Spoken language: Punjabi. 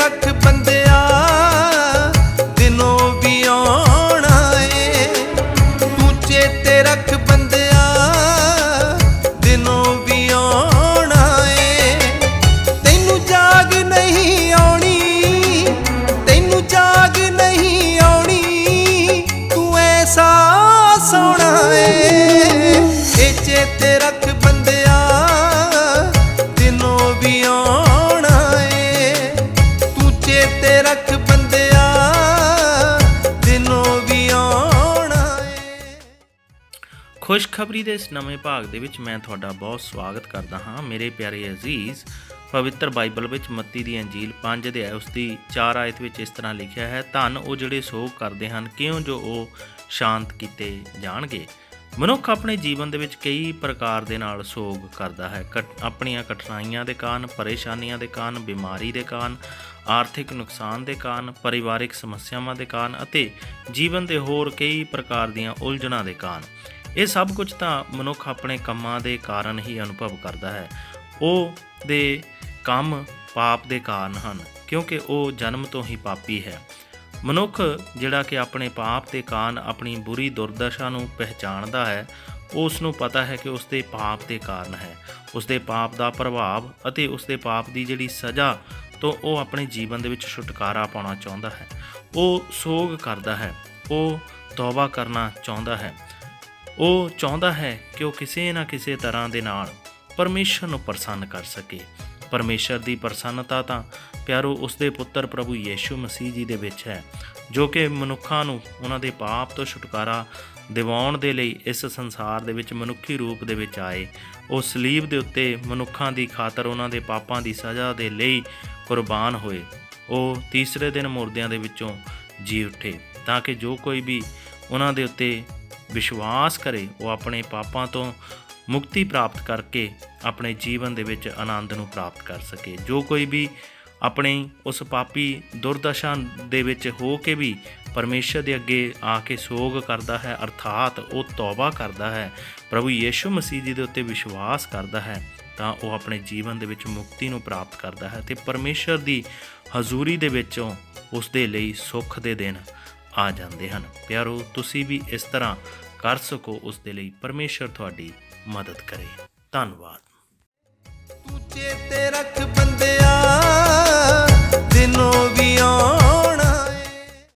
ਰੱਖ ਬੰਦਿਆ। ਰੱਖ ਬੰਦਿਆ, ਦਿਨੋਂ ਵੀ ਆਉਣਾ ਏ ਖੁਸ਼ਖਬਰੀ ਦੇ ਇਸ ਨਵੇਂ ਭਾਗ ਦੇ ਵਿੱਚ ਮੈਂ ਤੁਹਾਡਾ ਬਹੁਤ ਸਵਾਗਤ ਕਰਦਾ ਹਾਂ। ਮੇਰੇ ਪਿਆਰੇ ਅਜ਼ੀਜ਼, ਪਵਿੱਤਰ ਬਾਈਬਲ ਵਿੱਚ ਮੱਤੀ ਦੀ ਅੰਜੀਲ 5 ਅਧਿਆਇ ਉਸ ਦੀ 4 ਆਇਤ ਵਿੱਚ ਇਸ ਤਰ੍ਹਾਂ ਲਿਖਿਆ ਹੈ, ਧੰਨ ਉਹ ਜਿਹੜੇ ਸੋਗ ਕਰਦੇ ਹਨ, ਕਿਉਂ ਜੋ ਉਹ ਸ਼ਾਂਤ ਕੀਤੇ ਜਾਣਗੇ? ਮਨੁੱਖ ਆਪਣੇ ਜੀਵਨ ਦੇ ਵਿੱਚ ਕਈ ਪ੍ਰਕਾਰ ਦੇ ਨਾਲ ਸੋਗ ਕਰਦਾ ਹੈ। ਕਟ- ਆਪਣੀਆਂ ਕਠਿਨਾਈਆਂ ਦੇ ਕਾਰਨ, ਪਰੇਸ਼ਾਨੀਆਂ ਦੇ ਕਾਰਨ, ਬਿਮਾਰੀ ਦੇ ਕਾਰਨ, ਆਰਥਿਕ ਨੁਕਸਾਨ ਦੇ ਕਾਰਨ, ਪਰਿਵਾਰਿਕ ਸਮੱਸਿਆਵਾਂ ਦੇ ਕਾਰਨ ਅਤੇ ਜੀਵਨ ਦੇ ਹੋਰ ਕਈ ਪ੍ਰਕਾਰ ਦੀਆਂ ਉਲਝਣਾਂ ਦੇ ਕਾਰਨ। ਇਹ ਸਭ ਕੁਝ ਤਾਂ ਮਨੁੱਖ ਆਪਣੇ ਕੰਮਾਂ ਦੇ ਕਾਰਨ ਹੀ ਅਨੁਭਵ ਕਰਦਾ ਹੈ। ਉਹ ਦੇ ਕੰਮ ਪਾਪ ਦੇ ਕਾਰਨ ਹਨ, ਕਿਉਂਕਿ ਉਹ ਜਨਮ ਤੋਂ ਹੀ ਪਾਪੀ ਹੈ। ਮਨੁੱਖ ਜਿਹੜਾ ਕਿ ਆਪਣੇ ਪਾਪ ਦੇ ਕਾਰਨ ਆਪਣੀ ਬੁਰੀ ਦੁਰਦਸ਼ਾ ਨੂੰ ਪਹਿਚਾਣਦਾ ਹੈ ਉਸ ਨੂੰ ਪਤਾ ਹੈ ਕਿ ਉਸ ਦੇ ਪਾਪ ਦੇ ਕਾਰਨ ਹੈ। ਉਸ ਦੇ ਪਾਪ ਦਾ ਪ੍ਰਭਾਵ ਅਤੇ ਉਸ ਦੇ ਪਾਪ ਦੀ ਜਿਹੜੀ ਸਜ਼ਾ ਤੋਂ ਉਹ ਆਪਣੇ ਜੀਵਨ ਦੇ ਵਿੱਚ ਛੁਟਕਾਰਾ ਪਾਉਣਾ ਚਾਹੁੰਦਾ ਹੈ। ਉਹ ਸੋਗ ਕਰਦਾ ਹੈ, ਉਹ ਤੌਬਾ ਕਰਨਾ ਚਾਹੁੰਦਾ ਹੈ। ਉਹ ਚਾਹੁੰਦਾ ਹੈ ਕਿ ਉਹ ਕਿਸੇ ਨਾ ਕਿਸੇ ਤਰ੍ਹਾਂ ਦੇ ਨਾਲ ਪਰਮੇਸ਼ਰ ਨੂੰ ਪ੍ਰਸੰਨ ਕਰ ਸਕੇ। ਪਰਮੇਸ਼ਰ ਦੀ ਪ੍ਰਸੰਨਤਾ ਤਾਂ ਪਿਆਰੋ ਉਸ ਦੇ ਪੁੱਤਰ ਪ੍ਰਭੂ ਯੀਸ਼ੂ ਮਸੀਹ ਜੀ ਦੇ ਵਿੱਚ ਹੈ, ਜੋ ਕਿ ਮਨੁੱਖਾਂ ਨੂੰ ਉਹਨਾਂ ਦੇ ਪਾਪ ਤੋਂ ਛੁਟਕਾਰਾ ਦਿਵਾਉਣ ਦੇ ਲਈ ਇਸ ਸੰਸਾਰ ਦੇ ਵਿੱਚ ਮਨੁੱਖੀ ਰੂਪ ਦੇ ਵਿੱਚ ਆਏ। ਉਹ ਸਲੀਬ ਦੇ ਉੱਤੇ ਮਨੁੱਖਾਂ ਦੀ ਖਾਤਰ ਉਹਨਾਂ ਦੇ ਪਾਪਾਂ ਦੀ ਸਜ਼ਾ ਦੇ ਲਈ ਕੁਰਬਾਨ ਹੋਏ। ਉਹ ਤੀਸਰੇ ਦਿਨ ਮੁਰਦਿਆਂ ਦੇ ਵਿੱਚੋਂ ਜੀ ਉੱਠੇ ਤਾਂ ਕਿ ਜੋ ਕੋਈ ਵੀ ਉਹਨਾਂ ਦੇ ਉੱਤੇ ਵਿਸ਼ਵਾਸ ਕਰੇ, ਉਹ ਆਪਣੇ ਪਾਪਾਂ ਤੋਂ ਮੁਕਤੀ ਪ੍ਰਾਪਤ ਕਰਕੇ ਆਪਣੇ ਜੀਵਨ ਦੇ ਵਿੱਚ ਆਨੰਦ ਨੂੰ ਪ੍ਰਾਪਤ ਕਰ ਸਕੇ। ਜੋ ਕੋਈ ਵੀ ਆਪਣੀ ਉਸ ਪਾਪੀ ਦੁਰਦਸ਼ਾ ਦੇ ਵਿੱਚ ਹੋ ਕੇ ਵੀ ਪਰਮੇਸ਼ਰ ਦੇ ਅੱਗੇ ਆ ਕੇ ਸੋਗ ਕਰਦਾ ਹੈ, ਅਰਥਾਤ ਉਹ ਤੌਬਾ ਕਰਦਾ ਹੈ, ਪ੍ਰਭੂ ਯੀਸ਼ੂ ਮਸੀਹ ਜੀ ਦੇ ਉੱਤੇ ਵਿਸ਼ਵਾਸ ਕਰਦਾ ਹੈ, ਤਾਂ ਉਹ ਆਪਣੇ ਜੀਵਨ ਦੇ ਵਿੱਚ ਮੁਕਤੀ ਨੂੰ ਪ੍ਰਾਪਤ ਕਰਦਾ ਹੈ ਤੇ ਪਰਮੇਸ਼ਰ ਦੀ ਹਜ਼ੂਰੀ ਦੇ ਵਿੱਚੋਂ ਉਸ ਦੇ ਲਈ ਸੁੱਖ ਦੇ ਦਿਨ ਆ ਜਾਂਦੇ ਹਨ। ਪਿਆਰੋ, ਤੁਸੀਂ ਵੀ ਇਸ ਤਰ੍ਹਾਂ ਕਰ ਸਕੋ ਉਸ ਦੇ ਲਈ ਪਰਮੇਸ਼ਰ ਤੁਹਾਡੀ ਮਦਦ ਕਰੇ। ਧੰਨਵਾਦ। ਤੂੰ ਚੇਤੇ ਰੱਖ